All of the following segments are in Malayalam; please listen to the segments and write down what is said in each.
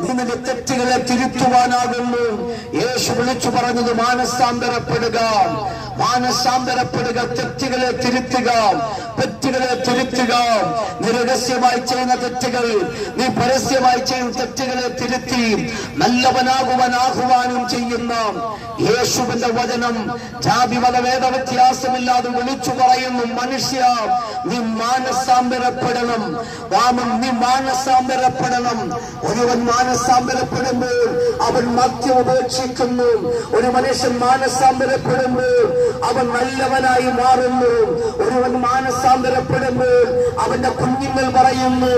നിന്റെ തെറ്റുകളെ തിരുത്തുവാനാകുന്നു. വിളിച്ചു പറഞ്ഞത് മാനസാന്തരപ്പെടുക. മാനസാന്തരപ്പെടുക തെറ്റുകളെ തിരുത്തുക. തെറ്റുകളെ തിരുത്തുക. നിരഹസ്യമായി ചെയ്യുന്ന തെറ്റുകൾ നീ പരസ്യമായി ചെയ്യുന്ന തെറ്റുകളെ തിരുത്തി നല്ലവനാകുവാനാകുവാനും ചെയ്യുന്ന യേശുവിന്റെ വചനം ജാതി മത വേദ വ്യത്യാസമില്ലാതെ വിളിച്ചു പറയുന്നു. മനുഷ്യ നീ മാനസാന്തരപ്പെടണം. വാമം നീ മാനസാന്തരപ്പെടണം. ഒരുവൻ മാനസാന്തരപ്പെടുമ്പോൾ അവൻ മദ്യം ഉപേക്ഷിക്കുന്നു. ഒരു മനുഷ്യൻ മാനസാന്തരപ്പെടുമ്പോൾ അവൻ നല്ലവനായി മാറുന്നു. ഒരുവൻ മാനസാന്തരപ്പെടുമ്പോൾ അവന്റെ കുഞ്ഞുങ്ങൾ പറയുന്നു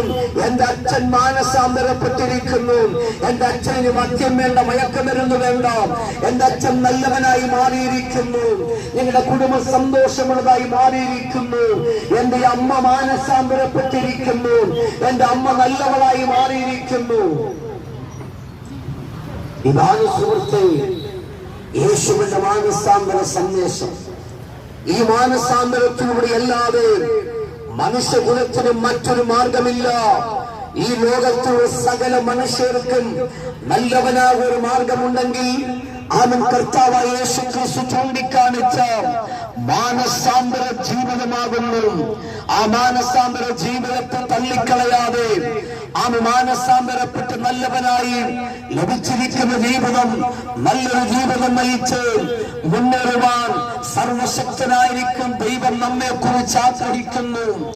എന്റെ അച്ഛൻ മാനസാന്തരപ്പെട്ടിരിക്കുന്നു. എന്റെ അച്ഛന് മദ്യം വേണ്ട മയക്കമരുന്ന് വേണ്ട. എന്റെ അച്ഛൻ നല്ലവനായി മാറിയിരിക്കുന്നു. നിങ്ങളുടെ കുടുംബം സന്തോഷമുള്ളതായി മാറിയിരിക്കുന്നു. എന്റെ അമ്മ മാനസാന്തരപ്പെട്ടിരിക്കുന്നു. എന്റെ അമ്മ നല്ലവളായി മാറിയിരിക്കുന്നു. ഇതാണ് സുഹൃത്തെ യേശുവിന്റെ മാനസാന്തര സന്ദേശം. ഈ മാനസാന്തരത്തിലൂടെ അല്ലാതെ മനുഷ്യകുലത്തിന് മറ്റൊരു മാർഗമില്ല. ഈ ലോകത്തുള്ള സകല മനുഷ്യർക്കും നല്ലവനായ ഒരു മാർഗമുണ്ടെങ്കിൽ ആമൻ കർത്താവായ യേശു ക്രിസ്തു ചൂണ്ടിക്കാണിച്ച മാനസാന്തര ജീവിതമാകുന്നു. ആ മാനസാന്തര ജീവിതത്തെ തള്ളിക്കളയാതെ ആ മാനസാന്തരപ്പെട്ട് നല്ലവനായി ലഭിച്ചിരിക്കുന്ന ജീവിതം നല്ലൊരു ജീവിതം നയിച്ച് മുന്നേറുവാൻ സർവശക്തനായിരിക്കും ദൈവം നമ്മെ കുറിച്ച് ആഗ്രഹിക്കുന്നു.